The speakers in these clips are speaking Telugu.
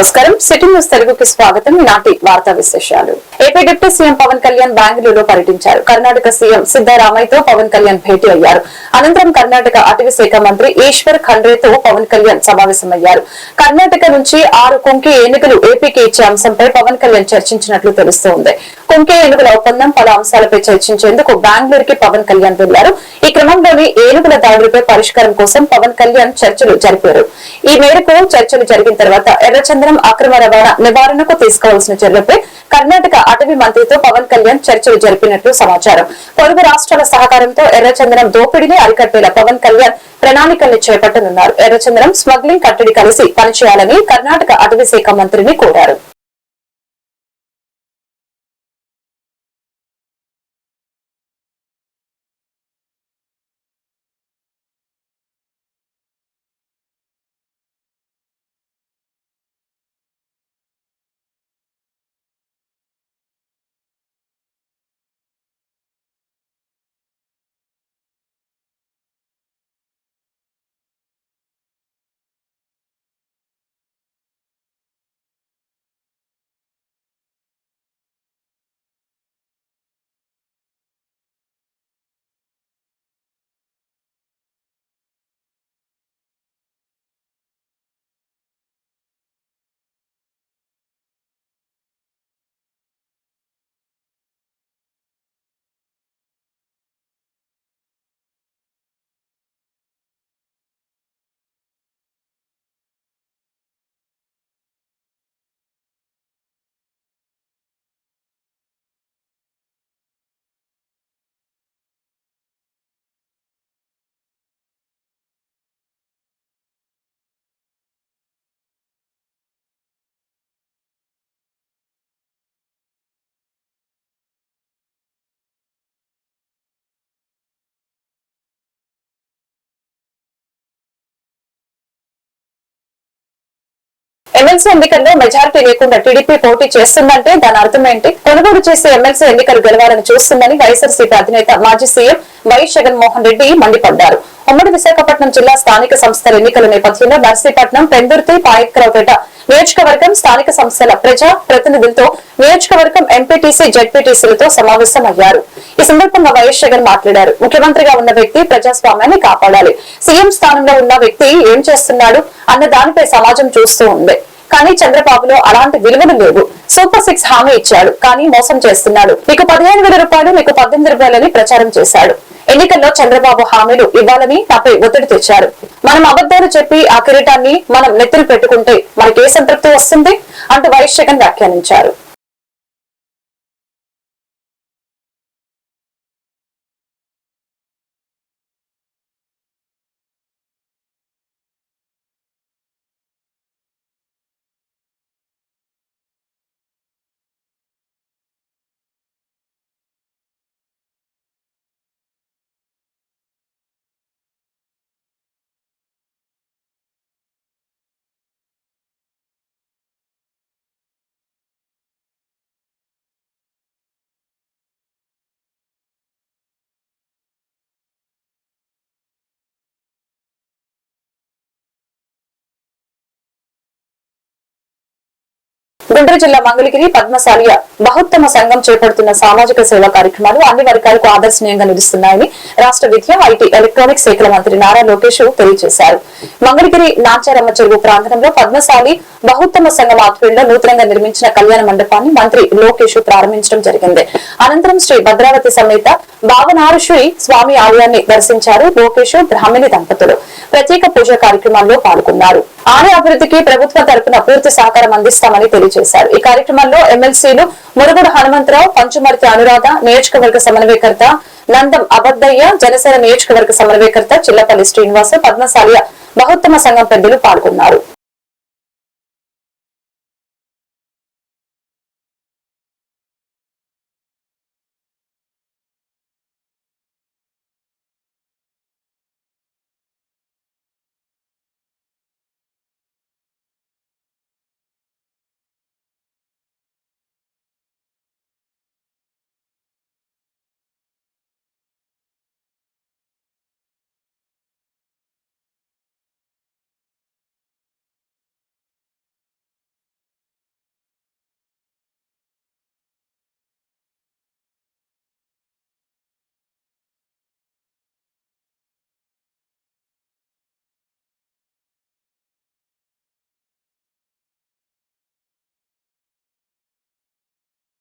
నమస్కారం. సిటీ న్యూస్ తెలుగుకి స్వాగతం. నాటి వార్తా విశేషాలు. AP deputy CM Pawan Kalyan బెంగళూరులో పర్యటించారు. కర్ణాటక సీఎం సిద్దరామయ్యతో పవన్ కళ్యాణ్ భేటీ అయ్యారు. అనంతరం కర్ణాటక అటవీ శాఖ మంత్రి ఈశ్వర్ ఖండ్రేతో పవన్ కళ్యాణ్ సమావేశమయ్యారు. కర్ణాటక నుంచి ఆరు కుంకి ఎన్నికలు ఏపీకి ఇచ్చే అంశంపై పవన్ కళ్యాణ్ చర్చించినట్లు తెలుస్తోంది. కొంకే ఏనుగుల ఒప్పందం పలు అంశాలపై చర్చించేందుకు బెంగళూరుకి పవన్ కళ్యాణ్ వెళ్ళారు. ఈ క్రమంలోని ఏనుగుల దాడులపై పరిష్కారం కోసం పవన్ కళ్యాణ్ చర్చలు జరిపారు. ఈ మేరకు చర్చలు జరిగిన తర్వాత ఎర్రచంద్రం అక్రమ రవాణా నివారణకు తీసుకోవాల్సిన చర్యలపై కర్ణాటక అటవీ మంత్రితో పవన్ కళ్యాణ్ చర్చలు జరిపినట్లు సమాచారం. పొరుగు రాష్ట్రాల సహకారంతో ఎర్రచంద్రం దోపిడీని అరికట్టేలా పవన్ కళ్యాణ్ ప్రణాళికల్ని చేపట్టనున్నారు. ఎర్రచంద్రం స్మగ్లింగ్ కట్టడి కలిసి పనిచేయాలని కర్ణాటక అటవీ శాఖ మంత్రిని కోరారు. ఎమ్మెల్సీ ఎన్నికల్లో మెజారిటీ లేకుండా టీడీపీ పోటీ చేస్తుందంటే దాని అర్థం ఏంటి? కొనుగోలు చేసే ఎమ్మెల్సీ ఎన్నికలు గెలవాలని చూస్తుందని వైఎస్ఆర్సీపీ అధినేత మాజీ సీఎం వైఎస్ జగన్మోహన్ రెడ్డి మండిపడ్డారు. ఉమ్మడి విశాఖపట్నం జిల్లా స్థానిక సంస్థల ఎన్నికల నేపథ్యంలో నర్సీపట్నం పెందుర్తి పాయక్కరావుపేట నియోజకవర్గం స్థానిక సంస్థల ప్రజా ప్రతినిధులతో నియోజకవర్గం ఎంపీటీసీ జడ్పీటీసీలతో సమావేశమయ్యారు. ఈ సందర్భంగా వైఎస్ జగన్ మాట్లాడారు. ముఖ్యమంత్రిగా ఉన్న వ్యక్తి ప్రజాస్వామ్యాన్ని కాపాడాలి. సీఎం స్థానంలో ఉన్న వ్యక్తి ఏం చేస్తున్నాడు అన్న దానిపై సమాజం చూస్తూ ఉంది. కానీ చంద్రబాబులో అలాంటి విలువలు లేవు. సూపర్ సిక్స్ హామీ ఇచ్చాడు కానీ మోసం చేస్తున్నాడు. మీకు పదిహేను వేల రూపాయలు మీకు పద్దెనిమిది రూపాయలని ప్రచారం చేశాడు. ఎన్నికల్లో చంద్రబాబు హామీలు ఇవ్వాలని నాపై ఒత్తిడి తెచ్చారు. మనం అబద్దాలు చెప్పి ఆ కిరీటాన్ని మనం నెత్తులు పెట్టుకుంటే మనకే సంతృప్తి వస్తుంది? అంటూ వైఎస్ జగన్ వ్యాఖ్యానించారు. గుంటూరు జిల్లా మంగళగిరి పద్మశాలియ బహుత్తమ సంఘం చేపడుతున్న సామాజిక సేవా కార్యక్రమాలు అన్ని వర్గాలకు ఆదర్శనీయంగా నిలుస్తున్నాయని రాష్ట్ర విద్య ఐటీ ఎలక్ట్రానిక్స్ శాఖల మంత్రి నారా లోకేష్ తెలియజేశారు. మంగళగిరి నాచారమ్మ చెరువు ప్రాంగణంలో పద్మశాలి బహుత్తమ సంఘం ఆధ్వర్యంలో నూతనంగా నిర్మించిన కళ్యాణ మండపాన్ని మంత్రి లోకేష్ ప్రారంభించడం జరిగింది. అనంతరం శ్రీ భద్రావతి సమేత భావనారుశ్రీ స్వామి ఆలయాన్ని దర్శించారు లోకేష్ బ్రాహ్మణి దంపతులు. ప్రత్యేక పూజా కార్యక్రమాల్లో పాల్గొన్నారు. ఆలయ అభివృద్ధికి ప్రభుత్వం తరపున పూర్తి సహకారం అందిస్తామని తెలియజేశారు. ఈ కార్యక్రమంలో ఎమ్మెల్సీలు మురుగుడు హనుమంతరావు పంచుమర్తి అనురాధ నియోజకవర్గ సమన్వయకర్త నందం అబద్దయ్య జనసేన నియోజకవర్గ సమన్వయకర్త చిల్లపల్లి శ్రీనివాస పద్మశాలియ బహుత్తమ సంఘం పెద్దలు పాల్గొన్నారు.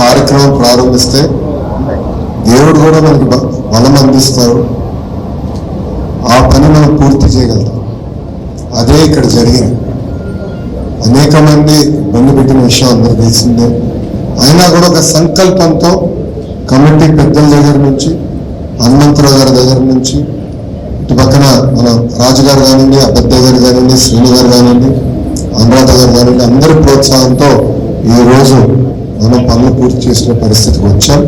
కార్యక్రమం ప్రారంభిస్తే దేవుడు కూడా మనకి బలం అందిస్తారు. ఆ పని మనం పూర్తి చేయగలుగుతాం. అదే ఇక్కడ జరిగింది అనేక మంది ఇబ్బంది పెట్టిన విషయం అందరికి తెలిసిందే. అయినా కూడా ఒక సంకల్పంతో కమిటీ పెద్దల దగ్గర నుంచి హనుమంతరావు గారి దగ్గర నుంచి ఇటు పక్కన మన రాజు గారు కానివ్వండి అబద్ధ గారు కానివ్వండి శ్రీను గారు కానివ్వండి అనురాధ గారు కానివ్వండి అందరి ప్రోత్సాహంతో ఈ రోజు మనం పనులు పూర్తి చేసిన పరిస్థితికి వచ్చాం.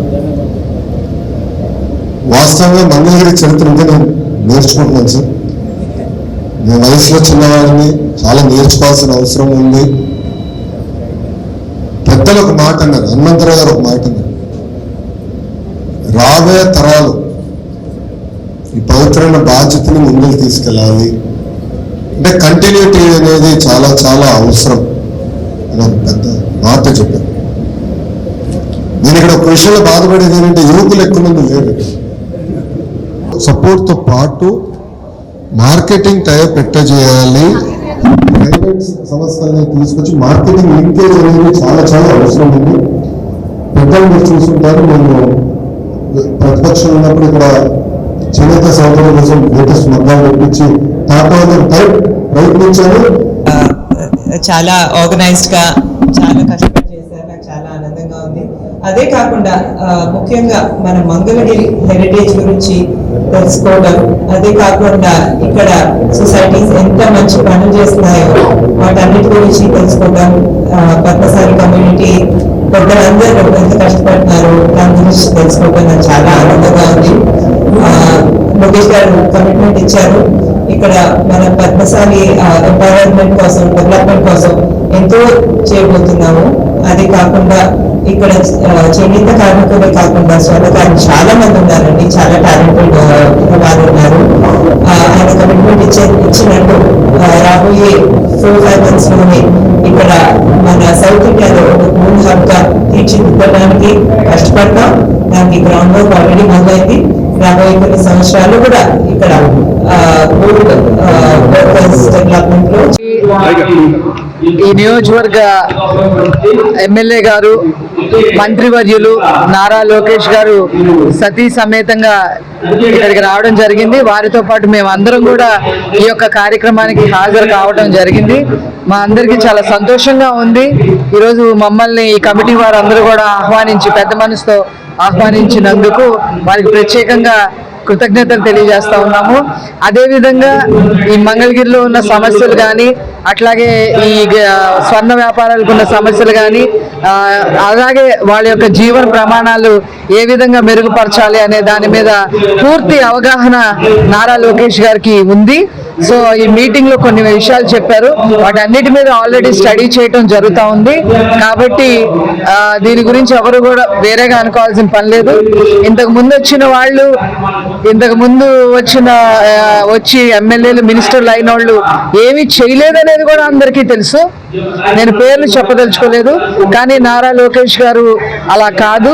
వాస్తవంగా మంగళగిరి చరిత్ర ఉంటే నేను నేర్చుకుంటున్నాను సార్. నేను వయసులో చిన్నవాడిని చాలా నేర్చుకోవాల్సిన అవసరం ఉంది. పెద్దలు ఒక మాట అన్నారు హనుమంతరావు గారు ఒక మాట అన్నారు. రాబోయే తరాలు ఈ పవిత్రమైన బాధ్యతని ముందుకు తీసుకెళ్ళాలి. అంటే కంటిన్యూటీ అనేది చాలా చాలా అవసరం. అని పెద్ద మాట చెప్పారు. నేను ఇక్కడ ఒక విషయంలో బాధపడేది ఏంటంటే యువకులు ఎక్కువ మంది లేరు. సపోర్ట్తో పాటు మార్కెటింగ్ టైప్ పెట్టజేయాలి. ప్రైవేట్ సంస్థలని తీసుకొచ్చి మార్కెటింగ్ లింకేజ్ అనేది చాలా చాలా అవసరం ఉంది. పెద్దలు మీరు చూసుకుంటారు మేము ప్రతిపక్షం ఉన్నప్పుడు ఇక్కడ చేనేత సౌకర్యం కోసం లేటెస్ట్ మగ్గాలు తెప్పించి టాటా చాలా ఆర్గనైజ్డ్గా చాలా కష్టపడి చేశారు. నాకు చాలా ఆనందంగా ఉంది. అదే కాకుండా ముఖ్యంగా మన మంగళగిరి హెరిటేజ్ గురించి తెలుసుకోవడం అదే కాకుండా ఇక్కడ సొసైటీస్ ఎంత మంచి పనులు చేస్తున్నాయో వాటన్నిటి గురించి తెలుసుకోవడం పద్మసారి కమ్యూనిటీ పెద్దలందరూ ఎంత కష్టపడుతున్నారు దాని గురించి తెలుసుకోవడం నాకు చాలా ఆనందంగా ఉంది. అపాయింట్మెంట్ ఇచ్చారు ఇక్కడ మన పద్మశాలి ఎంపవర్మెంట్ కోసం డెవలప్మెంట్ కోసం ఎంతో చేయబోతున్నాము. అది కాకుండా ఇక్కడ ఆ, చేనేత కార్మికులే కాకుండా స్వర్ణకారులు చాలా మంది ఉన్నారండి. చాలా టాలెంటెడ్ వారు ఉన్నారు. ఆయన కమిట్మెంట్ ఇచ్చే ఇచ్చినట్టు రాబోయే ఫోర్ ఫైవ్ మంత్స్లోనే ఇక్కడ మన సౌత్ ఇండియాలో ఒక మూడు హబ్గా తీర్చిదిద్దడానికి కష్టపడతాం దానికి గ్రౌండ్ వర్క్ ఆల్రెడీ మొదలైంది. రాబోయే కొన్ని సంవత్సరాలు కూడా ఇక్కడ డెవలప్మెంట్లో ఈ నియోజకవర్గ ఎమ్మెల్యే గారు మంత్రివర్యులు నారా లోకేష్ గారు సతీ సమేతంగా ఇక్కడికి రావడం జరిగింది. వారితో పాటు మేము అందరం కూడా ఈ యొక్క కార్యక్రమానికి హాజరు కావడం జరిగింది. మా అందరికీ చాలా సంతోషంగా ఉంది. ఈరోజు మమ్మల్ని ఈ కమిటీ వారు అందరూ కూడా ఆహ్వానించి పెద్ద మనసుతో ఆహ్వానించినందుకు వారికి ప్రత్యేకంగా కృతజ్ఞతలు తెలియజేస్తా ఉన్నాము. అదేవిధంగా ఈ మంగళగిరిలో ఉన్న సమస్యలు కానీ అట్లాగే ఈ స్వర్ణ వ్యాపారాలకు ఉన్న సమస్యలు కానీ అలాగే వాళ్ళ యొక్క జీవన ప్రమాణాలు ఏ విధంగా మెరుగుపరచాలి అనే దాని మీద పూర్తి అవగాహన నారా లోకేష్ గారికి ఉంది. సో ఈ మీటింగ్లో కొన్ని విషయాలు చెప్పారు. వాటన్నిటి మీద ఆల్రెడీ స్టడీ చేయటం జరుగుతూ ఉంది. కాబట్టి దీని గురించి ఎవరు కూడా వేరేగా అనుకోవాల్సిన పని లేదు. ఇంతకు ముందు వచ్చిన వాళ్ళు ఇంతకు ముందు వచ్చిన వచ్చి ఎమ్మెల్యేలు మినిస్టర్లు అయిన వాళ్ళు ఏమీ చేయలేదనేది కూడా అందరికీ తెలుసు. నేను పేర్లు చెప్పదలుచుకోలేదు కానీ నారా లోకేష్ గారు అలా కాదు.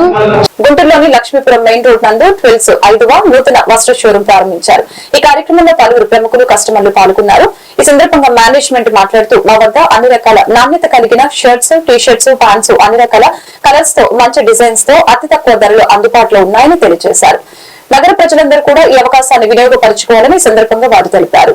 గుంటూరులోని లక్ష్మీపురం మెయిన్ రోడ్ నందు ట్విల్స్ ఐదవ నూతన వస్త్ర షోరూం ప్రారంభించారు. ఈ కార్యక్రమంలో పలువురు ప్రముఖులు కస్టమర్లు పాల్గొన్నారు. ఈ సందర్భంగా మేనేజ్మెంట్ మాట్లాడుతూ మా వద్ద అన్ని రకాల నాణ్యత కలిగిన షర్ట్స్ టీ షర్ట్స్ ప్యాంట్స్ అన్ని రకాల కలర్స్తో మంచి డిజైన్స్తో అతి తక్కువ ధరలో అందుబాటులో ఉన్నాయని తెలియజేశారు. నగర ప్రజలందరూ కూడా ఈ అవకాశాన్ని వినియోగపరచుకోవాలని ఈ సందర్భంగా వారు తెలిపారు.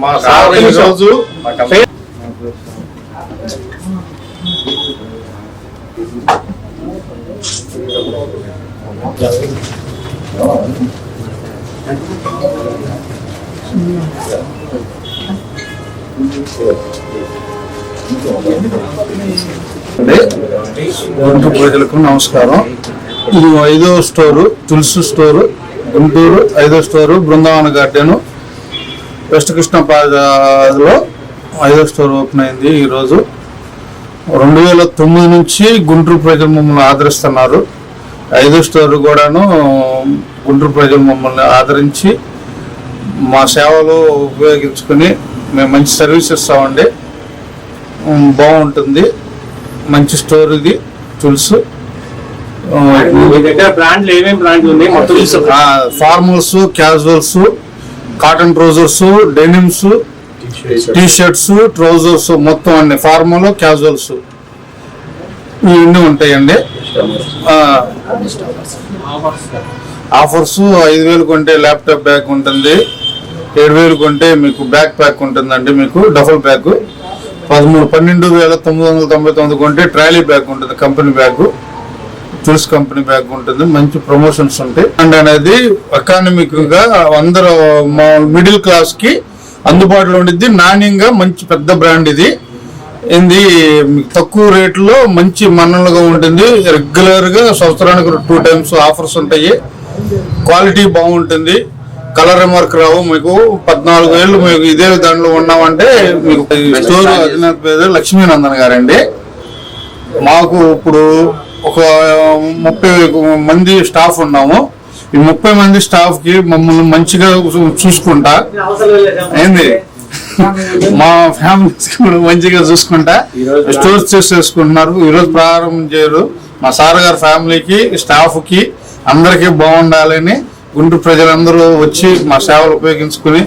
మా సార్ ఈ రోజు గుంటూరు ప్రజలకు నమస్కారం. ఇది ఐదో స్టోరు తులసి స్టోరు గుంటూరు ఐదో store Brindavana garden west Krishna ప్లాజాలో ఐదో స్టోర్ ఓపెన్ అయింది ఈరోజు. రెండు వేల తొమ్మిది నుంచి గుంటూరు ప్రజలు మమ్మల్ని ఆదరిస్తున్నారు. ఐదో స్టోర్ కూడాను గుంటూరు ప్రజలు మమ్మల్ని ఆదరించి మా సేవలు ఉపయోగించుకుని మేము మంచి సర్వీస్ ఇస్తామండి. బాగుంటుంది. మంచి స్టోర్ ఇది చూసాం formals casuals cotton trousers denims T shirts trousers మొత్తం అన్ని ఫార్మల్ క్యాజువల్స్ ఇవన్నీ ఉంటాయండి. ఆఫర్స్ ఐదు వేలు కొంటే ల్యాప్టాప్ బ్యాగ్ ఉంటుంది. ఏడు వేలు కొంటే మీకు బ్యాక్ ప్యాక్ ఉంటుందండి మీకు డబుల్ బ్యాగ్ పదమూడు పన్నెండు వేల తొమ్మిది వందల తొంభై తొమ్మిది కొంటే ట్రాలీ బ్యాగ్ ఉంటుంది company bag. Choose company bag ఉంటుంది మంచి ప్రమోషన్స్ ఉంటాయి. అండ్ అనేది ఎకానమిక్గా అందరూ మిడిల్ క్లాస్కి అందుబాటులో ఉండిద్ది. నాణ్యంగా మంచి పెద్ద బ్రాండ్ ఇది. ఇది తక్కువ రేట్లో మంచి మన్నలుగా ఉంటుంది. రెగ్యులర్గా సంవత్సరానికి టూ టైమ్స్ ఆఫర్స్ ఉంటాయి. క్వాలిటీ బాగుంటుంది. కలర్ రిమార్క్ రావు. మీకు పద్నాలుగు ఏళ్ళు మీకు ఇదే దాంట్లో ఉన్నామంటే మీకు స్టోర్ అధినేత పేరు లక్ష్మీనందన్ గారండి. మాకు ఇప్పుడు ఒక ముప్పై మంది స్టాఫ్ ఉన్నాము. ఈ ముప్పై మంది స్టాఫ్కి మమ్మల్ని మంచిగా చూసుకుంటా. ఏంది? మా ఫ్యామిలీస్ కూడా మంచిగా చూసుకుంటా. స్టోర్స్ చేసేసుకుంటున్నారు. ఈరోజు ప్రారంభం చేయరు. మా సార్ గారి ఫ్యామిలీకి స్టాఫ్కి అందరికీ బాగుండాలని గుంటూరు ప్రజలందరూ వచ్చి మా సేవలు ఉపయోగించుకుని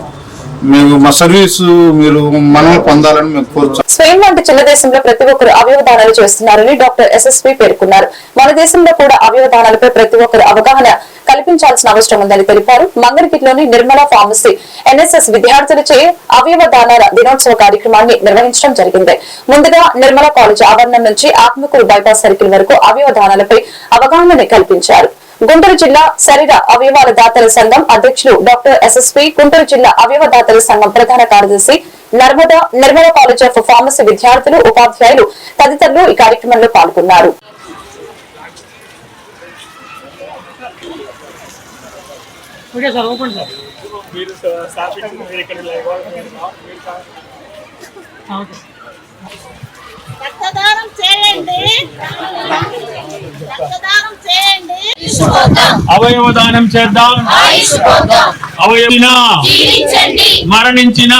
మీరు మా సర్వీస్ మీరు మనం పొందాలని మేము కోరుచు స్పెయిన్ వంటి చిన్న దేశంలో ప్రతి ఒక్కరు అవయవదానాలు చేస్తున్నారని డాక్టర్ ఎస్ఎస్పి పేర్కొన్నారు. మన దేశంలో కూడా అవయవదానాలపై ప్రతి ఒక్కరు అవగాహన కల్పించాల్సిన అవసరం ఉందని తెలిపారు. మంగళగిరిలోని నిర్మల ఫార్మసీ ఎన్ఎస్ఎస్ విద్యార్థులచే అవయవ దానాల దినోత్సవ కార్యక్రమాన్ని నిర్వహించడం జరిగింది. ముందుగా నిర్మల కాలేజ్ ఆవరణం నుంచి ఆత్మకూరు బైపాస్ సర్కిల్ వరకు అవయవ దానాలపై అవగాహన కల్పించారు. గుంటూరు జిల్లా శరీర అవయవాల దాతల సంఘం అధ్యక్షులు డాక్టర్ ఎస్ఎస్పి గుంటూరు జిల్లా అవయవ దాతల సంఘం ప్రధాన కార్యదర్శి Narmada Nirmala college of pharmacy విద్యార్థులు ఉపాధ్యాయులు తదితరులు ఈ కార్యక్రమంలో పాల్గొన్నారు. రక్తదానం చేయండి. రక్తదానం చేయండి. అవయవదానం చేద్దాం. అవయవిన. మరణించిన.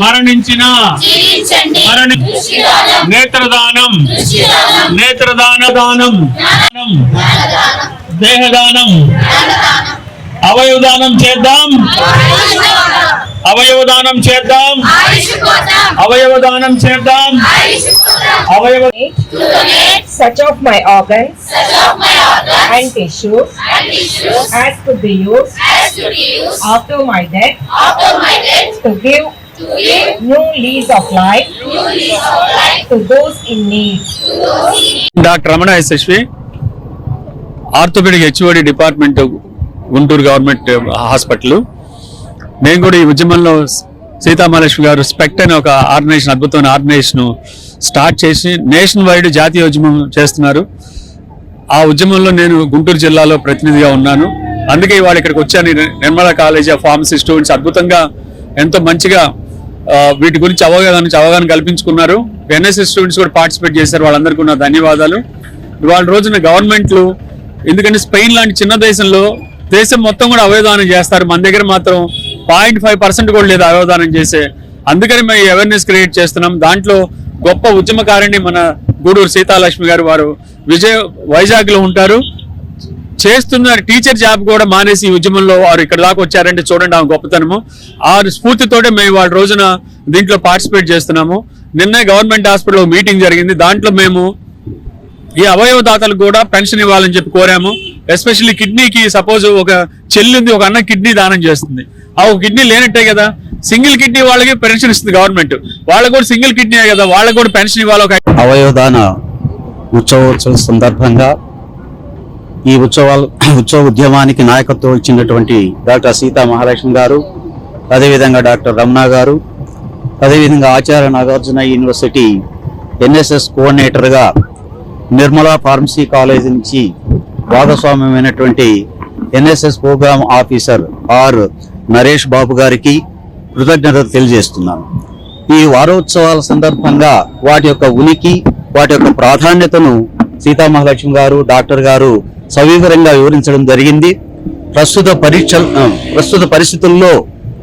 మరణించిన. మరణి నేత్రదానం. నేత్రదాన దానం దేహదానం. అవయవదానం చేద్దాం. అవయవదానం చేద్దాం. అవయవదానం చేద్దాం. అవయవ such of my organ and tissue has to be use after my death to give doctor Ramana Yashasvi orthopaedic HOD department Guntur government hospital నేను కూడా ఈ ఉద్యమంలో సీతామహేశ్వరి గారు స్పెక్ట్ అనే ఒక ఆర్గనైజేషన్ అద్భుతమైన ఆర్గనైజేషన్ స్టార్ట్ చేసి నేషన్ వైడ్ జాతీయ ఉద్యమం చేస్తున్నారు. ఆ ఉద్యమంలో నేను గుంటూరు జిల్లాలో ప్రతినిధిగా ఉన్నాను. అందుకే ఇవాళ ఇక్కడికి వచ్చాను. Nirmala Nirmala college of pharmacy students అద్భుతంగా ఎంతో మంచిగా వీటి గురించి అవగాహన అవగాహన కల్పించుకున్నారు. ఎన్ఎస్ఎస్ స్టూడెంట్స్ కూడా పార్టిసిపేట్ చేశారు. వాళ్ళందరికీ నా ధన్యవాదాలు. ఇవాళ రోజున గవర్నమెంట్లు ఎందుకంటే స్పెయిన్ లాంటి చిన్న దేశంలో దేశం మొత్తం కూడా అవయదానం చేస్తారు. మన దగ్గర మాత్రం పాయింట్ ఫైవ్ పర్సెంట్ కూడా లేదు అవధానం చేసే. అందుకని మేము అవేర్నెస్ క్రియేట్ చేస్తున్నాం. దాంట్లో గొప్ప ఉద్యమకారిణి మన గూడూరు సీతాలక్ష్మి గారు వారు విజయ వైజాగ్లో ఉంటారు. చేస్తున్న టీచర్ జాబ్ కూడా మానేసి ఉద్యమంలో వారు ఇక్కడ దాకా వచ్చారంటే చూడండి ఆమె గొప్పతనము. ఆ స్ఫూర్తితోటే మేము వాళ్ళ రోజున దీంట్లో పార్టిసిపేట్ చేస్తున్నాము. నిన్నే గవర్నమెంట్ హాస్పిటల్ మీటింగ్ జరిగింది. దాంట్లో మేము ఈ అవయవ దాతలకు కూడా పెన్షన్ ఇవ్వాలని చెప్పి కోరాము. ఎస్పెషల్లీ కిడ్నీకి సపోజ్ ఒక చెల్లి ఉంది ఒక అన్న కిడ్నీ దానం చేస్తుంది. ఆ కిడ్నీ లేనట్టే కదా. సింగిల్ కిడ్నీ వాళ్ళకి పెన్షన్ ఇస్తుంది గవర్నమెంట్. వాళ్ళకు కూడా సింగిల్ కిడ్నీ కదా. వాళ్ళకు కూడా పెన్షన్ ఇవ్వాలి ఒక అవయవదాన ఉత్సవోత్సవ సందర్భంగా ఈ ఉత్సవాలు ఉత్సవ ఉద్యమానికి నాయకత్వం ఇచ్చినటువంటి డాక్టర్ సీతా మహాలక్ష్మి గారు అదేవిధంగా డాక్టర్ రమణ గారు అదేవిధంగా ఆచార్య నాగార్జున యూనివర్సిటీ ఎన్ఎస్ఎస్ కోఆర్డినేటర్గా నిర్మలా ఫార్మసీ కాలేజ్ నుంచి భాగస్వామ్యమైనటువంటి NSS programme officer R Naresh Babu గారికి కృతజ్ఞతలు తెలియజేస్తున్నాను. ఈ వారోత్సవాల సందర్భంగా వాటి యొక్క ఉనికి వాటి యొక్క ప్రాధాన్యతను సీతామహాలక్ష్మి గారు డాక్టర్ గారు సవివరంగా వివరించడం జరిగింది. ప్రస్తుత పరీక్ష ప్రస్తుత పరిస్థితుల్లో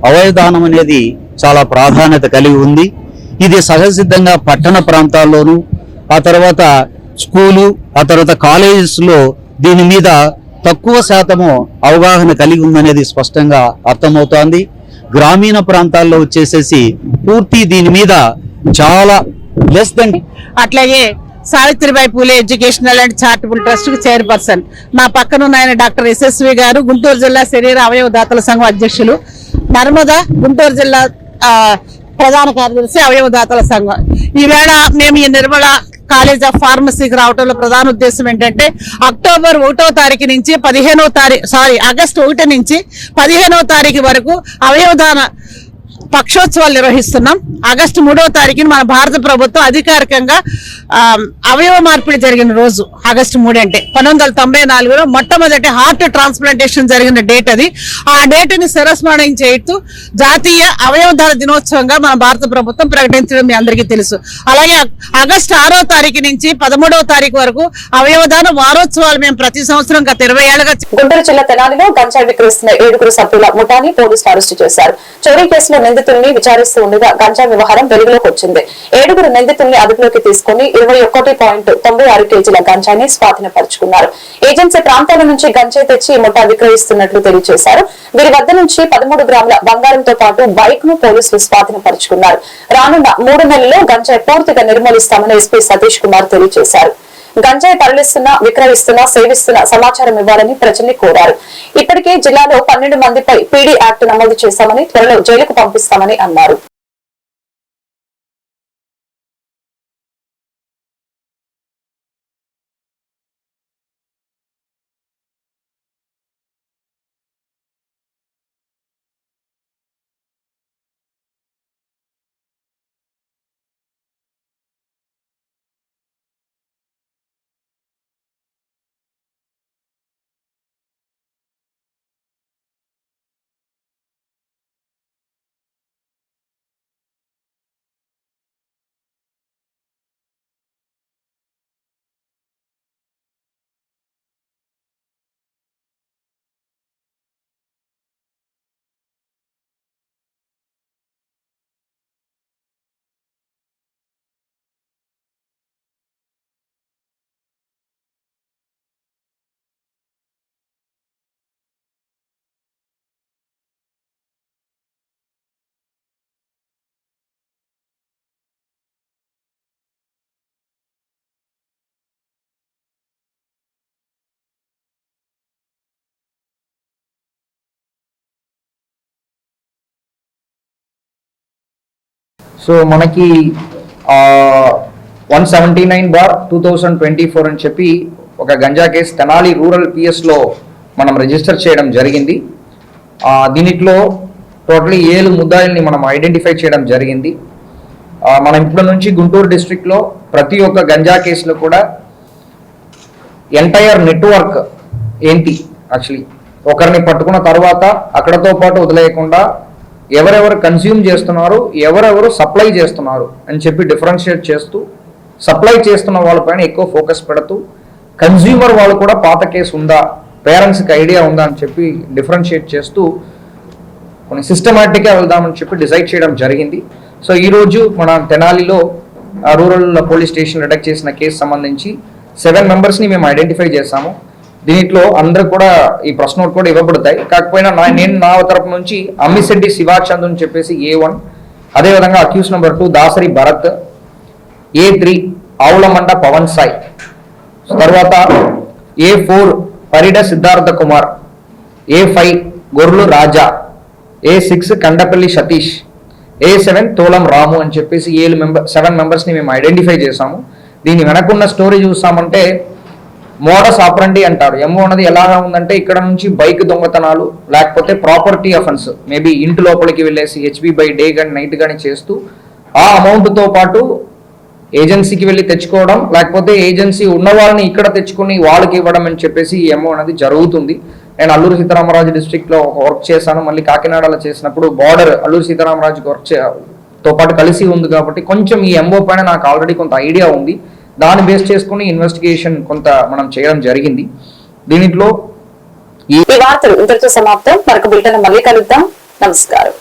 అవయదానం అనేది చాలా ప్రాధాన్యత కలిగి ఉంది. ఇది సహజసిద్ధంగా పట్టణ ప్రాంతాల్లోనూ ఆ తర్వాత స్కూలు ఆ తర్వాత కాలేజెస్లో దీని మీద తక్కువ శాతము అవగాహన కలిగి ఉందనేది స్పష్టంగా అర్థమవుతోంది. గ్రామీణ ప్రాంతాల్లో వచ్చేసేసి పూర్తి దీని మీద చాలా లెస్ దెన్ అట్లాగే Savitribai Phule educational and charitable ట్రస్ట్కు chairperson. నా పక్కన ఉన్న ఆయన డాక్టర్ ఎస్ఎస్వి గారు గుంటూరు జిల్లా శరీర అవయవ దాతల సంఘం అధ్యక్షులు. నర్మదా గుంటూరు జిల్లా ప్రధాన కార్యదర్శి అవయవ దాతల సంఘం. ఈవేళ మేము ఈ నిర్మల కాలేజ్ ఆఫ్ ఫార్మసీకి రావడంలో ప్రధాన ఉద్దేశం ఏంటంటే అక్టోబర్ ఒకటో తారీఖు నుంచి పదిహేనో తారీఖు సారీ ఆగస్టు ఒకటి నుంచి పదిహేనో తారీఖు వరకు అవయవదాన పక్షోత్సవాలు నిర్వహిస్తున్నాం. ఆగస్టు మూడవ తారీఖున మన భారత ప్రభుత్వం అధికారికంగా అవయవ మార్పిడి జరిగిన రోజు ఆగస్టు మూడు అంటే పంతొమ్మిది వందల తొంభై నాలుగులో మొట్టమొదటి హార్ట్ ట్రాన్స్ప్లాంటేషన్ జరిగిన డేట్ అది. ఆ డేట్ని శిరస్మరణం చేస్తూ జాతీయ అవయవధార దినోత్సవంగా మన భారత ప్రభుత్వం ప్రకటించడం మీ అందరికీ తెలుసు. అలాగే ఆగస్టు ఆరో తారీఖు నుంచి పదమూడవ తారీఖు వరకు అవయవదాన వారోత్సవాలు మేము ప్రతి సంవత్సరం గత ఇరవై ఏళ్ళగా గుంటూరు జిల్లా తెనాలిలో గంజాయి విక్రయిస్తున్న ఏడుగురు సభ్యుల ముఠాని పోలీసులు అరెస్టు చేశారు. చోరీ కేసులో నిందితుల్ని విచారిస్తూ ఉండగా గంజాయి వ్యవహారం వెలుగులోకి వచ్చింది. ఏడుగురు నిందితుల్ని అదుపులోకి తీసుకుని ఇరవై ఒకటి పాయింట్ తొంభై ఆరు కేజీల గంజాని స్వాధీనపరుచుకున్నారు. ఏజెన్సీ ప్రాంతాల నుంచి గంజాయి తెచ్చి ఈ ముఠా విక్రయిస్తున్నట్లు తెలియజేశారు. వీరి వద్ద నుంచి పదమూడు గ్రాముల బంగారంతో పాటు బైక్ను పోలీసులు స్వాధీనపరుచుకున్నారు. రానున్న మూడు నెలల్లో గంజాయి పూర్తిగా నిర్మూలిస్తామని ఎస్పీ సతీష్ కుమార్ తెలియజేశారు. గంజాయి తరలిస్తున్న విక్రయిస్తున్న సేవిస్తున్న సమాచారం ఇవ్వాలని ప్రజల్ని కోరారు. ఇప్పటికే జిల్లాలో పన్నెండు మందిపై పీడీ యాక్ట్ నమోదు చేశామని త్వరలో జైలుకు పంపిస్తామని అన్నారు. సో మనకి one seventy nine bar two thousand twenty four అని చెప్పి ఒక గంజా కేసు తెనాలి రూరల్ పిఎస్లో మనం రిజిస్టర్ చేయడం జరిగింది. దీనిట్లో టోటలీ ఏడు ముద్దాయిల్ని మనం ఐడెంటిఫై చేయడం జరిగింది. మనం ఇప్పటి నుంచి గుంటూరు డిస్ట్రిక్ట్లో ప్రతి ఒక్క గంజా కేసులో కూడా ఎంటైర్ నెట్వర్క్ ఏంటి? యాక్చువల్లీ ఒకరిని పట్టుకున్న తర్వాత అక్కడతో పాటు వదిలేయకుండా ఎవరెవరు కన్స్యూమ్ చేస్తున్నారు ఎవరెవరు సప్లై చేస్తున్నారు అని చెప్పి డిఫరెన్షియేట్ చేస్తూ సప్లై చేస్తున్న వాళ్ళపైన ఎక్కువ ఫోకస్ పెడుతూ కన్స్యూమర్ వాళ్ళు కూడా పాత కేసు ఉందా పేరెంట్స్కి ఐడియా ఉందా అని చెప్పి డిఫరెన్షియేట్ చేస్తూ కొన్ని సిస్టమేటిక్గా వెళ్దామని చెప్పి డిసైడ్ చేయడం జరిగింది. సో ఈరోజు మన తెనాలిలో రూరల్ పోలీస్ స్టేషన్ అటాక్ చేసిన కేసు సంబంధించి సెవెన్ మెంబర్స్ని మేము ఐడెంటిఫై చేశాము. దీంట్లో అందరూ కూడా ఈ ప్రశ్న కూడా ఇవ్వబడతాయి. కాకపోయినా నా నేను నా తరపు నుంచి అమ్మిశెడ్డి శివాచంద్ అని చెప్పేసి ఏ వన్ అదేవిధంగా accuse number two Dasari Bharat A three Avulamanda Pavan Sai. తర్వాత A four Parida Siddhartha Kumar. A five గొర్రెలు Raja. A six Kandapalli Satish. A seven Tolam Ramu అని చెప్పేసి ఏడు మెంబర్ సెవెన్ మెంబర్స్ని మేము ఐడెంటిఫై చేసాము దీని వెనకున్న స్టోరీ చూసామంటే మోడస్ ఆపరండి అంటారు ఎంఓ అనేది ఎలాగా ఉందంటే ఇక్కడ నుంచి బైక్ దొంగతనాలు లేకపోతే ప్రాపర్టీ అఫెన్స్ మేబీ ఇంటి లోపలికి వెళ్ళేసి హెచ్బి బై డే కానీ నైట్ కానీ చేస్తూ ఆ అమౌంట్తో పాటు ఏజెన్సీకి వెళ్ళి తెచ్చుకోవడం లేకపోతే ఏజెన్సీ ఉన్న వాళ్ళని ఇక్కడ తెచ్చుకుని వాళ్ళకి ఇవ్వడం అని చెప్పేసి ఈ ఎంఓ అనేది జరుగుతుంది. నేను అల్లూరు సీతారామరాజు డిస్ట్రిక్ట్లో వర్క్ చేశాను. మళ్ళీ కాకినాడలో చేసినప్పుడు బార్డర్ అల్లూరు సీతారామరాజుకి వర్క్ చే తో పాటు కలిసి ఉంది కాబట్టి కొంచెం ఈ ఎంఓ పైన నాకు ఆల్రెడీ కొంత ఐడియా ఉంది. దాన్ని బేస్ చేసుకుని ఇన్వెస్టిగేషన్ కొంత మనం చేయడం జరిగింది. దీనిలో ఈ వార్తలు ఇంతటితో సమాప్తం. మరొక బిల్టన్ మళ్ళీ కలుద్దాం. నమస్కారం.